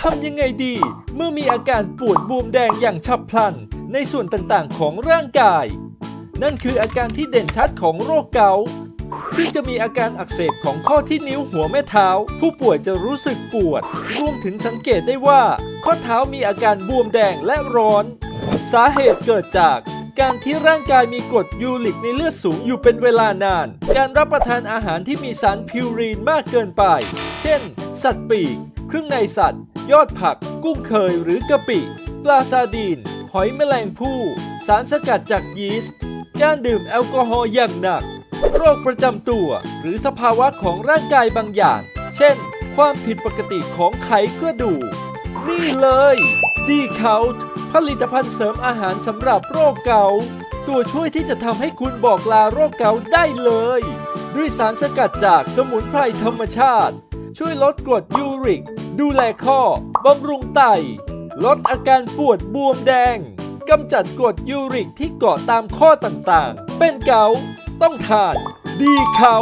ทำยังไงดี เมื่อมีอาการปวดบวมแดงอย่างฉับพลัน ในส่วนต่างๆของร่างกาย นั่นคืออาการที่เด่นชัดของโรคเกาต์ซึ่งจะมีอาการอักเสบของข้อที่นิ้วหัวแม่เท้า ผู้ป่วยจะรู้สึกปวด รวมถึงสังเกตได้ว่า ข้อเท้ามีอาการบวมแดงและร้อน สาเหตุเกิดจากการที่ร่างกายมีกรดยูริกในเลือดสูงอยู่เป็นเวลานาน การรับประทานอาหารที่มีสารพิวรีนมากเกินไป เช่น สัตว์ปีก เครื่องในสัตว์ ยอดผัก กุ้งเคยหรือกะปิ ปลาซาดีน หอยแมลงภู่ สารสกัดจากยีสต์ การดื่มแอลกอฮอล์อย่างหนัก โรคประจำตัว หรือสภาวะของร่างกายบางอย่าง เช่น ความผิดปกติของไขกระดูก นี่เลย ดีเคาท์ผลิตภัณฑ์เสริมอาหารสำหรับโรคเกาต์ตัวช่วยที่จะทำให้คุณบอกลาโรคเกาต์ได้เลย ด้วยสารสกัดจากสมุนไพรธรรมชาติ ช่วยลดกรดยูริก ดูแลข้อบำรุงไต ลดอาการปวดบวมแดงกำจัดกรดยูริกที่เกาะตามข้อต่างๆ เป็นเกาต้องทาน ดีเขา